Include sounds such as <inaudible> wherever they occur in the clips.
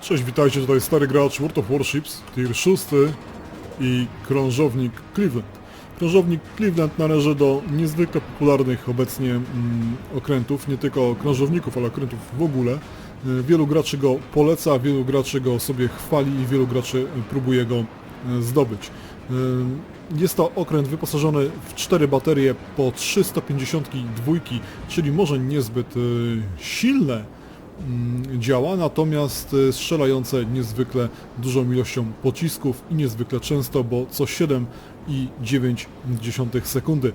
Cześć, witajcie, tutaj stary gracz World of Warships, tier 6 i krążownik Cleveland. Krążownik Cleveland należy do niezwykle popularnych obecnie mm, okrętów, nie tylko krążowników, ale okrętów w ogóle. Y, Wielu graczy go poleca, wielu graczy go sobie chwali i wielu graczy y, próbuje go y, zdobyć. Jest to okręt wyposażony w cztery baterie po 352, czyli może niezbyt silne, działa, natomiast y, strzelające niezwykle dużą ilością pocisków i niezwykle często, bo co 7,9 sekundy. Y,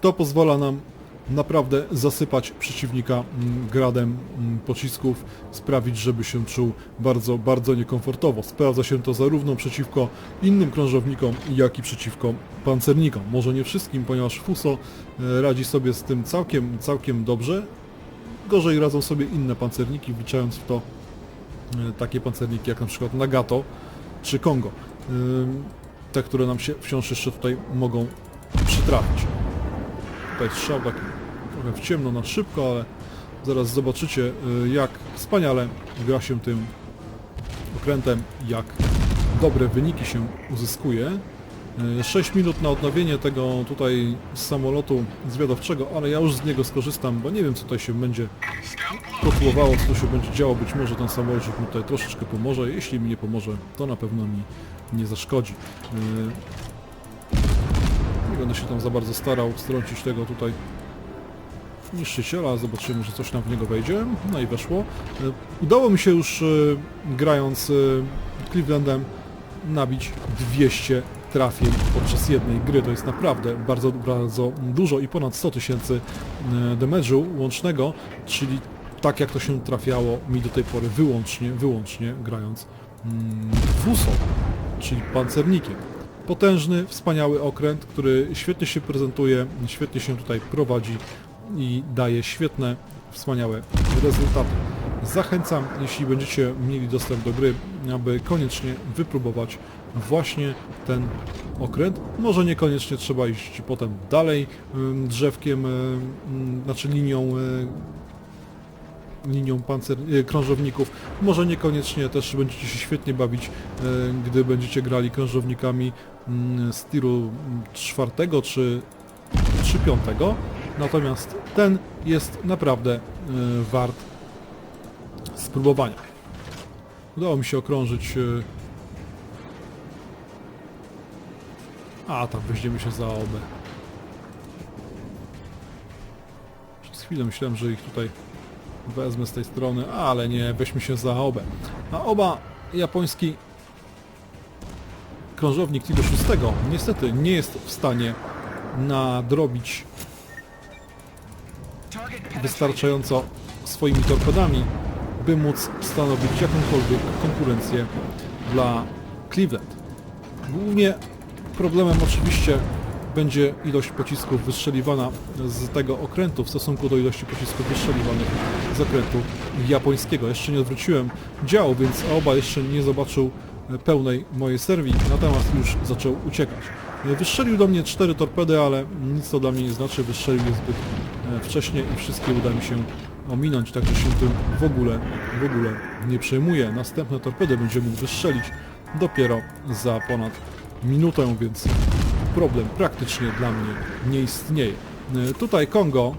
To pozwala nam naprawdę zasypać przeciwnika mm, gradem mm, pocisków, sprawić, żeby się czuł bardzo, bardzo niekomfortowo. Sprawdza się to zarówno przeciwko innym krążownikom, jak i przeciwko pancernikom. Może nie wszystkim, ponieważ Fuso y, radzi sobie z tym całkiem, całkiem dobrze, Gorzej radzą sobie inne pancerniki, wliczając w to e, takie pancerniki jak na przykład Nagato czy Kongo. Ym, Te, które nam się wciąż jeszcze tutaj mogą przytrafić. Tutaj strzał taki trochę w ciemno na szybko, ale zaraz zobaczycie y, jak wspaniale gra się tym okrętem, jak dobre wyniki się uzyskuje. Y, 6 minut na odnowienie tego tutaj samolotu zwiadowczego, ale ja już z niego skorzystam, bo nie wiem co tutaj się będzie kotłowało, co się będzie działo. Być może ten samolot mi tutaj troszeczkę pomoże. Jeśli mi nie pomoże, to na pewno mi nie zaszkodzi. Y, Nie będę się tam za bardzo starał strącić tego tutaj niszczyciela. Zobaczymy, że coś nam w niego wejdzie. No i weszło. Y, Udało mi się już grając Clevelandem nabić 200 trafień podczas jednej gry. To jest naprawdę bardzo, bardzo dużo i ponad 100 tysięcy e, damage'u łącznego, czyli tak jak to się trafiało mi do tej pory wyłącznie, wyłącznie grając mm, Fuso, czyli pancernikiem. Potężny, wspaniały okręt, który świetnie się prezentuje, świetnie się tutaj prowadzi i daje świetne, wspaniałe rezultaty. Zachęcam, jeśli będziecie mieli dostęp do gry, aby koniecznie wypróbować właśnie ten okręt. Może niekoniecznie trzeba iść potem dalej drzewkiem, znaczy linią y, linią pancer, y, krążowników. Może niekoniecznie też będziecie się świetnie bawić, y, gdy będziecie grali krążownikami z tiru czwartego czy, czy piątego. Natomiast ten jest naprawdę wart spróbowania. Udało mi się okrążyć y, A, tam weźmiemy się za obę. Przez chwilę myślałem, że ich tutaj wezmę z tej strony, ale nie, weźmy się za obę. A oba japoński krążownik Tigo 6 niestety nie jest w stanie nadrobić wystarczająco swoimi torpedami, by móc stanowić jakąkolwiek konkurencję dla Cleveland. Głównie Problemem oczywiście będzie ilość pocisków wystrzeliwana z tego okrętu w stosunku do ilości pocisków wystrzeliwanych z okrętu japońskiego. Jeszcze nie odwróciłem działu, więc oba jeszcze nie zobaczył e, pełnej mojej serwii, natomiast już zaczął uciekać. E, Wystrzelił do mnie cztery torpedy, ale nic to dla mnie nie znaczy, wystrzelił je zbyt e, wcześnie i wszystkie uda mi się ominąć, także się tym w ogóle, w ogóle nie przejmuję. Następne torpedy będzie mógł wystrzelić dopiero za ponad minutę, więc problem praktycznie dla mnie nie istnieje. E, Tutaj Kongo,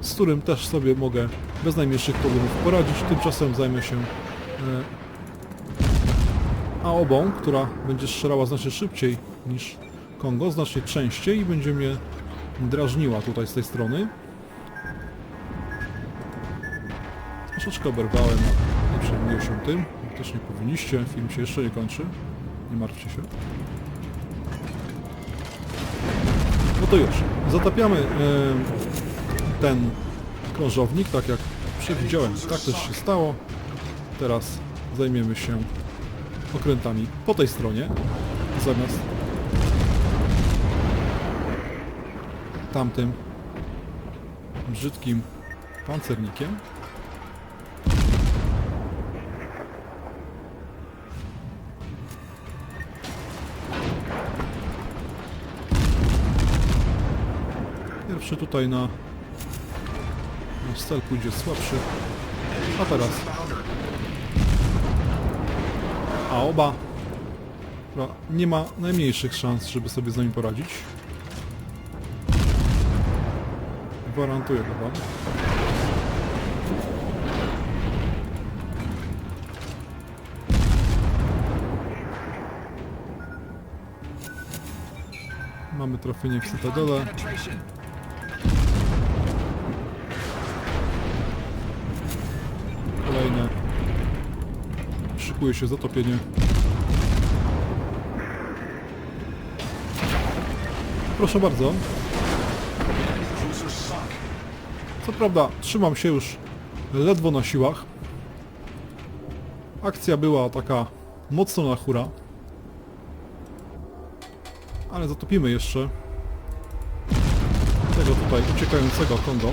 z którym też sobie mogę bez najmniejszych problemów poradzić, tymczasem zajmę się e, Aobą, która będzie strzelała znacznie szybciej niż Kongo, znacznie częściej i będzie mnie drażniła tutaj z tej strony. Troszeczkę oberwałem, nie przejmuję się tym, też nie powinniście, film się jeszcze nie kończy, nie martwcie się. No to już, zatapiamy ten krążownik, tak jak przewidziałem, tak też się stało. Teraz zajmiemy się okrętami po tej stronie, zamiast tamtym brzydkim pancernikiem. Pierwszy tutaj na nasz cel pójdzie słabszy. A teraz Aoba, która nie ma najmniejszych szans, żeby sobie z nami poradzić. Gwarantuję to wam. Mamy trafienie w Cytadele. Szykuje się zatopienie. Proszę bardzo. Co prawda, trzymam się już ledwo na siłach. Akcja była taka mocno na hura. Ale zatopimy jeszcze tego tutaj uciekającego Kongo.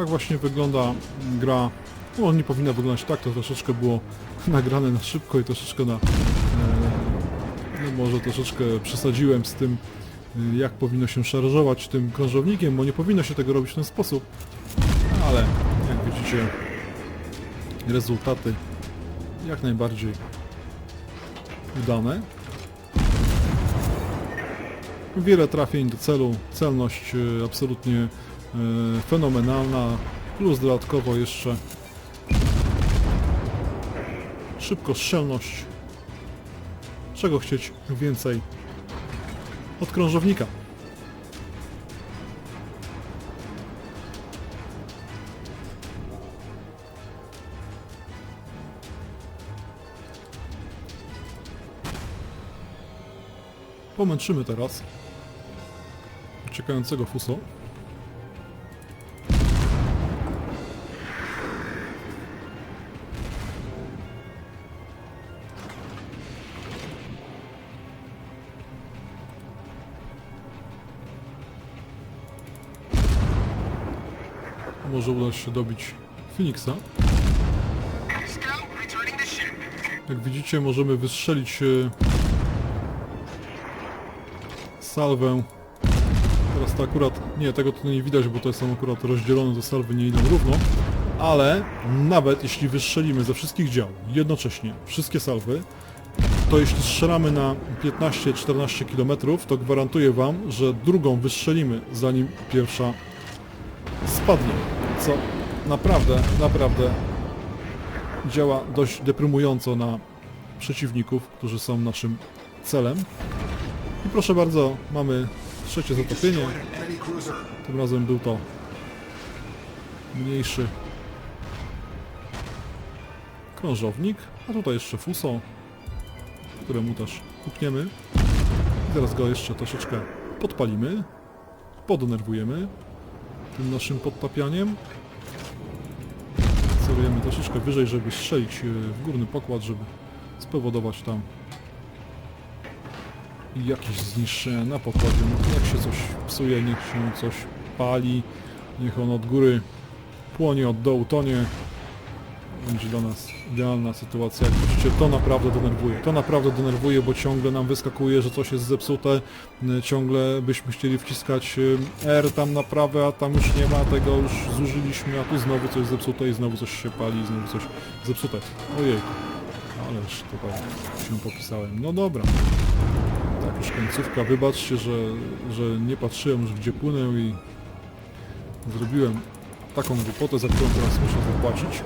Tak właśnie wygląda gra. No, nie powinna wyglądać tak, to troszeczkę było <laughs> nagrane na szybko i troszeczkę na... E, no może troszeczkę przesadziłem z tym, e, jak powinno się szarżować tym krążownikiem, bo nie powinno się tego robić w ten sposób. Ale jak widzicie, rezultaty jak najbardziej udane. Wiele trafień do celu, celność e, absolutnie fenomenalna, plus dodatkowo jeszcze szybkostrzelność. Czego chcieć więcej od krążownika? Pomęczymy teraz uciekającego Fuso. Może uda się dobić Phoenixa. Jak widzicie, możemy wystrzelić e, salwę. Teraz to akurat, nie, tego tu nie widać, bo to są akurat rozdzielone, te salwy nie idą równo. Ale nawet jeśli wystrzelimy ze wszystkich dział jednocześnie wszystkie salwy, to jeśli strzelamy na 15-14 km, to gwarantuję Wam, że drugą wystrzelimy zanim pierwsza spadnie. Co naprawdę, naprawdę działa dość deprymująco na przeciwników, którzy są naszym celem. I proszę bardzo, mamy trzecie zatopienie. Tym razem był to mniejszy krążownik, a tutaj jeszcze fuso, któremu też pukniemy. I teraz go jeszcze troszeczkę podpalimy, podenerwujemy tym naszym podtapianiem. Celujemy troszeczkę wyżej, żeby strzelić e, w górny pokład, żeby spowodować tam jakieś zniszczenia na pokładzie. No, jak się coś psuje, niech się coś pali, niech on od góry płonie, od dołu tonie. Będzie dla nas idealna sytuacja. Jak widzicie, to naprawdę denerwuje. To naprawdę denerwuje, bo ciągle nam wyskakuje, że coś jest zepsute. Y, Ciągle byśmy chcieli wciskać y, R tam na prawe, a tam już nie ma tego, już zużyliśmy, a tu znowu coś zepsute i znowu coś się pali, i znowu coś zepsute. Ojejku. Ależ tutaj się popisałem. No dobra. Tak, już końcówka. Wybaczcie, że, że nie patrzyłem już gdzie płynę i zrobiłem taką głupotę, za którą teraz muszę zapłacić.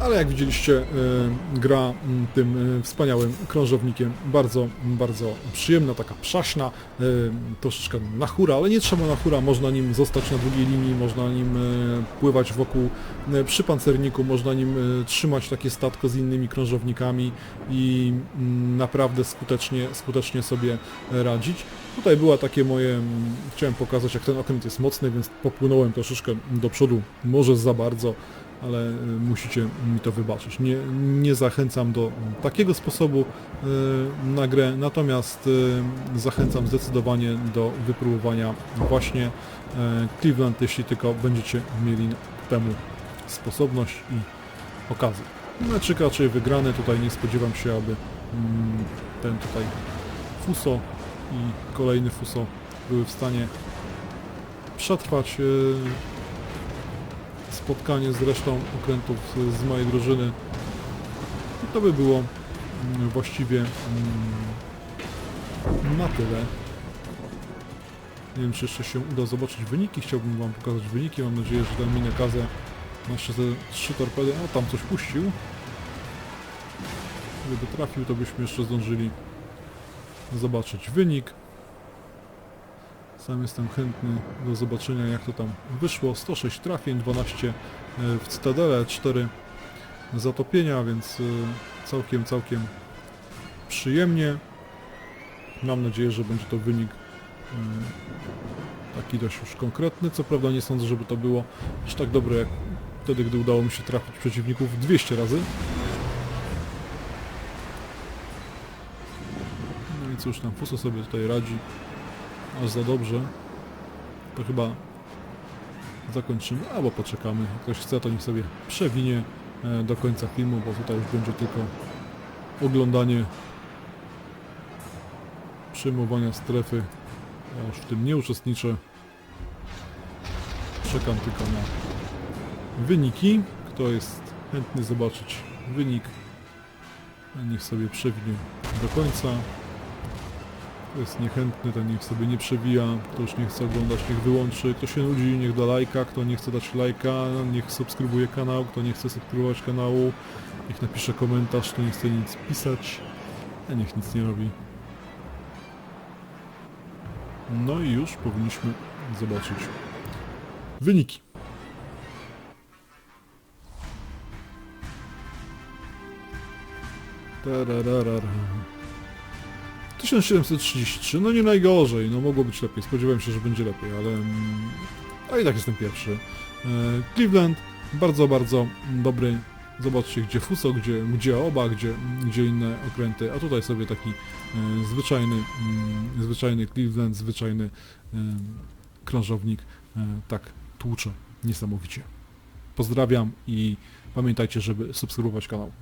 Ale jak widzieliście, e, gra tym e, wspaniałym krążownikiem. Bardzo, bardzo przyjemna, taka przaśna, e, troszeczkę na hura, ale nie trzeba na hura, można nim zostać na drugiej linii, można nim pływać wokół przy pancerniku, można nim trzymać takie statko z innymi krążownikami i naprawdę skutecznie, skutecznie sobie radzić. Tutaj była takie moje, chciałem pokazać jak ten okręt jest mocny, więc popłynąłem troszeczkę do przodu, może za bardzo, ale y, musicie mi to wybaczyć. Nie, nie zachęcam do takiego sposobu y, na grę, natomiast y, zachęcam zdecydowanie do wypróbowania właśnie Cleveland, jeśli tylko będziecie mieli temu sposobność i okazję. Meczyk raczej wygrany, tutaj nie spodziewam się, aby mm, ten tutaj Fuso i kolejny Fuso były w stanie przetrwać e, spotkanie z resztą okrętów z, z mojej drużyny. I to by było mm, właściwie mm, na tyle. Nie wiem, czy jeszcze się uda zobaczyć wyniki. Chciałbym Wam pokazać wyniki. Mam nadzieję, że ten Minekaze ma jeszcze te trzy torpedy. O, tam coś puścił. Gdyby trafił, to byśmy jeszcze zdążyli zobaczyć wynik. Sam jestem chętny do zobaczenia jak to tam wyszło. 106 trafień, 12 w Cytadele, 4 zatopienia, więc y, całkiem, całkiem przyjemnie. Mam nadzieję, że będzie to wynik y, taki dość już konkretny. Co prawda nie sądzę, żeby to było aż tak dobre jak wtedy, gdy udało mi się trafić przeciwników 200 razy. No i cóż, tam Fuso sobie tutaj radzi aż za dobrze. To chyba zakończymy, albo poczekamy. Ktoś chce, to niech sobie przewinie e, do końca filmu, bo tutaj już będzie tylko oglądanie przejmowania strefy. Ja już w tym nie uczestniczę. Czekam tylko na wyniki. Kto jest chętny zobaczyć wynik, niech sobie przewinie do końca. Jest niechętny, ten niech sobie nie przewija. Kto już nie chce oglądać, niech wyłączy. Kto się nudzi, niech da lajka. Kto nie chce dać lajka, niech subskrybuje kanał. Kto nie chce subskrybować kanału, niech napisze komentarz. Kto nie chce nic pisać, a niech nic nie robi. No i już powinniśmy zobaczyć wyniki. Tarararar. 1733, no nie najgorzej, no mogło być lepiej, spodziewałem się, że będzie lepiej, ale... mm, A i tak jestem pierwszy. E, Cleveland, bardzo, bardzo dobry. Zobaczcie, gdzie Fuso, gdzie, gdzie Oba, gdzie, gdzie inne okręty, a tutaj sobie taki e, zwyczajny, mm, zwyczajny Cleveland, zwyczajny e, krążownik, tak tłucze niesamowicie. Pozdrawiam i pamiętajcie, żeby subskrybować kanał.